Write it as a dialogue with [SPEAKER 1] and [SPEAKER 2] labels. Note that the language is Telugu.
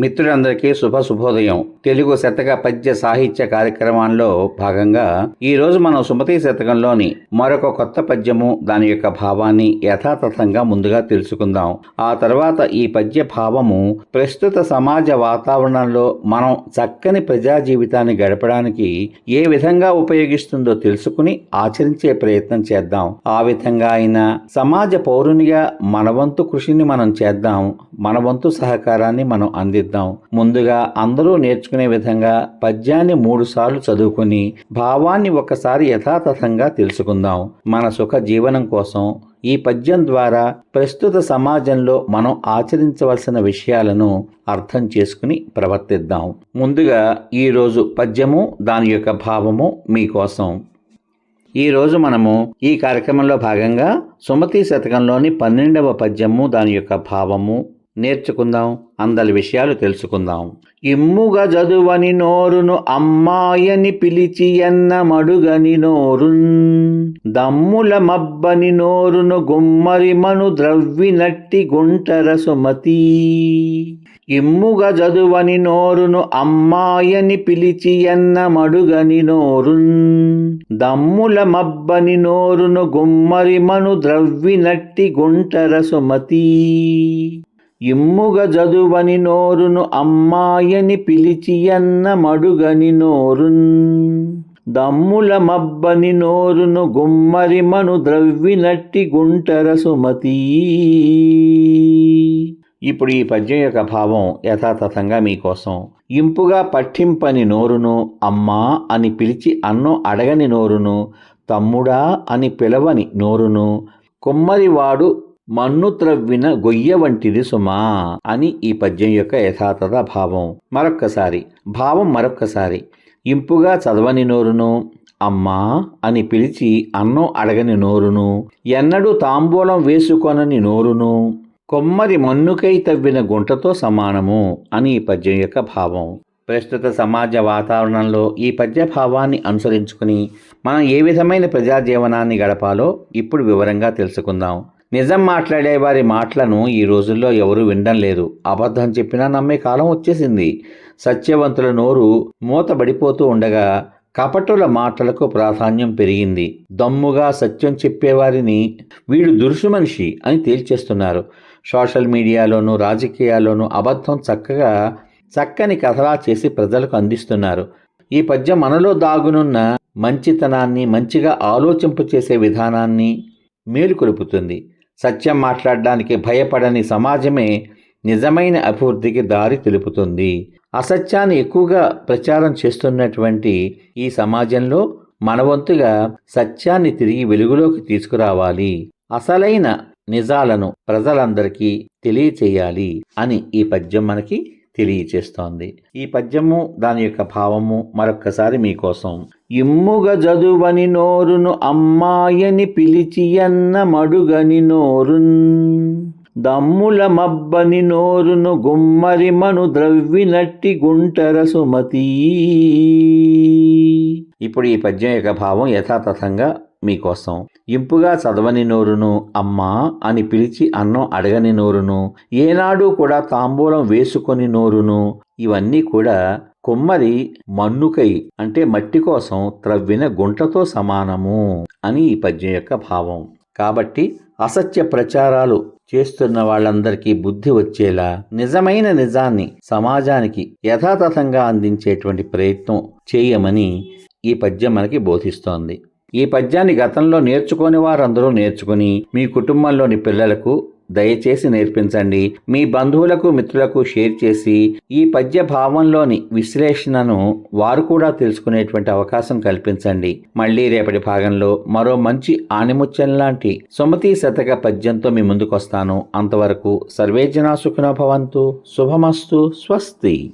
[SPEAKER 1] మిత్రులందరికీ శుభ శుభోదయం తెలుగు శతక పద్య సాహిత్య కార్యక్రమాల్లో భాగంగా ఈ రోజు మనం సుమతి శతకంలోని మరొక కొత్త పద్యము దాని యొక్క భావాన్ని యథాతథంగా ముందుగా తెలుసుకుందాం. ఆ తర్వాత ఈ పద్య భావము ప్రస్తుత సమాజ వాతావరణంలో మనం చక్కని ప్రజా జీవితాన్ని గడపడానికి ఏ విధంగా ఉపయోగిస్తుందో తెలుసుకుని ఆచరించే ప్రయత్నం చేద్దాం. ఆ విధంగా అయినా సమాజ పౌరునిగా మనవంతు కృషిని మనం చేద్దాం. మనవంతు సహకారాన్ని మనం అందిద్దాం. ముందుగా అందరూ నేర్చుకునే విధంగా పద్యాన్ని మూడుసార్లు చదువుకుని భావాన్ని ఒకసారి యథాతథంగా తెలుసుకుందాం. మన సుఖ జీవనం కోసం ఈ పద్యం ద్వారా ప్రస్తుత సమాజంలో మనం ఆచరించవలసిన విషయాలను అర్థం చేసుకుని ప్రవర్తిద్దాం. ముందుగా ఈరోజు పద్యము దాని యొక్క భావము మీకోసం ఈరోజు మనము ఈ కార్యక్రమంలో భాగంగా సుమతి శతకంలోని పన్నెండవ పద్యము దాని యొక్క భావము నేర్చుకుందాం అందరి విషయాలు తెలుసుకుందాం. ఇమ్ముగా చదువని నోరును అమ్మాయని పిలిచి ఎన్న మడుగని నోరున్. దమ్ముల మబ్బని నోరును గుమ్మరి మను ద్రవ్వినట్టి గుంటర సుమతి. ఇమ్ముగా చదువని నోరును అమ్మాయని పిలిచి ఎన్న మడుగని నోరున్. దమ్ముల మబ్బని నోరును గుమ్మరి మను ద్రవ్వినట్టి గుంటర సుమతి. ఇమ్ముగ జదువని నోరును అమ్మాయని పిలిచి అన్న మడుగని నోరున్. దమ్ముల మబ్బని నోరును గుమ్మరి మను ద్రవ్వినట్టి గుంటర సుమతి. ఇప్పుడు ఈ పద్యం యొక్క భావం యథాతథంగా మీకోసం. ఇంపుగా పట్టింపని నోరును అమ్మా అని పిలిచి అన్నం అడగని నోరును తమ్ముడా అని పిలవని నోరును కుమ్మరివాడు మన్ను త్రవ్విన గొయ్య వంటిది సుమా అని ఈ పద్యం యొక్క యథాతథ భావం. మరొక్కసారి భావం మరొక్కసారి. ఇంపుగా చదవని నోరును అమ్మా అని పిలిచి అన్నం అడగని నోరును ఎన్నడూ తాంబూలం వేసుకొనని నోరును కొమ్మరి మన్నుకై తవ్విన గుంటతో సమానము అని ఈ పద్యం యొక్క భావం. ప్రస్తుత సమాజ వాతావరణంలో ఈ పద్య భావాన్ని అనుసరించుకుని మనం ఏ విధమైన ప్రజాజీవనాన్ని గడపాలో ఇప్పుడు వివరంగా తెలుసుకుందాం. నిజం మాట్లాడే వారి మాటలను ఈ రోజుల్లో ఎవరూ వినడం లేదు. అబద్ధం చెప్పినా నమ్మే కాలం వచ్చేసింది. సత్యవంతుల నోరు మూతబడిపోతూ ఉండగా కపటుల మాటలకు ప్రాధాన్యం పెరిగింది. దమ్ముగా సత్యం చెప్పేవారిని వీడు దురుసు మనిషి అని తేల్చేస్తున్నారు. సోషల్ మీడియాలోనూ రాజకీయాల్లోనూ అబద్ధం చక్కగా చక్కని కథలా చేసి ప్రజలకు అందిస్తున్నారు. ఈ పద్యం మనలో దాగునున్న మంచితనాన్ని మంచిగా ఆలోచింపచేసే విధానాన్ని మేలుకొలుపుతుంది. సత్యం మాట్లాడడానికి భయపడని సమాజమే నిజమైన అభివృద్ధికి దారి తెలుపుతుంది. అసత్యాన్ని ఎక్కువగా ప్రచారం చేస్తున్నటువంటి ఈ సమాజంలో మనవంతుగా సత్యాన్ని తిరిగి వెలుగులోకి తీసుకురావాలి. అసలైన నిజాలను ప్రజలందరికీ తెలియచేయాలి అని ఈ పద్యం మనకి తెలియచేస్తోంది. ఈ పద్యము దాని యొక్క భావము మరొక్కసారి మీకోసం. ఇమ్ముగ జదువని నోరును అమ్మాయని పిలిచి అన్న మడుగని నోరున్. దమ్ముల మబ్బని నోరును గుమ్మరిమను ద్రవ్వినట్టి గుంటర సుమతి. ఇప్పుడు ఈ పద్యం యొక్క భావం యథాతథంగా మీకోసం. ఇంపుగా చదవని నోరును అమ్మా అని పిలిచి అన్నం అడగని నోరును ఏనాడు కూడా తాంబూలం వేసుకొని నోరును ఇవన్నీ కూడా కుమ్మరి మన్నుకై అంటే మట్టి కోసం త్రవ్విన గుంటతో సమానము అని ఈ పద్యం యొక్క భావం. కాబట్టి అసత్య ప్రచారాలు చేస్తున్న వాళ్ళందరికీ బుద్ధి వచ్చేలా నిజమైన నిజాన్ని సమాజానికి యథాతథంగా అందించేటువంటి ప్రయత్నం చేయమని ఈ పద్యం మనకి బోధిస్తోంది. ఈ పద్యాన్ని గతంలో నేర్చుకోని వారందరూ నేర్చుకుని మీ కుటుంబంలోని పిల్లలకు దయచేసి నేర్పించండి. మీ బంధువులకు మిత్రులకు షేర్ చేసి ఈ పద్య భావంలోని విశ్లేషణను వారు కూడా తెలుసుకునేటువంటి అవకాశం కల్పించండి. మళ్ళీ రేపటి భాగంలో మరో మంచి ఆణిముత్యం లాంటి సుమతి శతక పద్యంతో మీ ముందుకొస్తాను. అంతవరకు సర్వేజనా సుఖినో భవంతు. శుభమస్తు. స్వస్తి.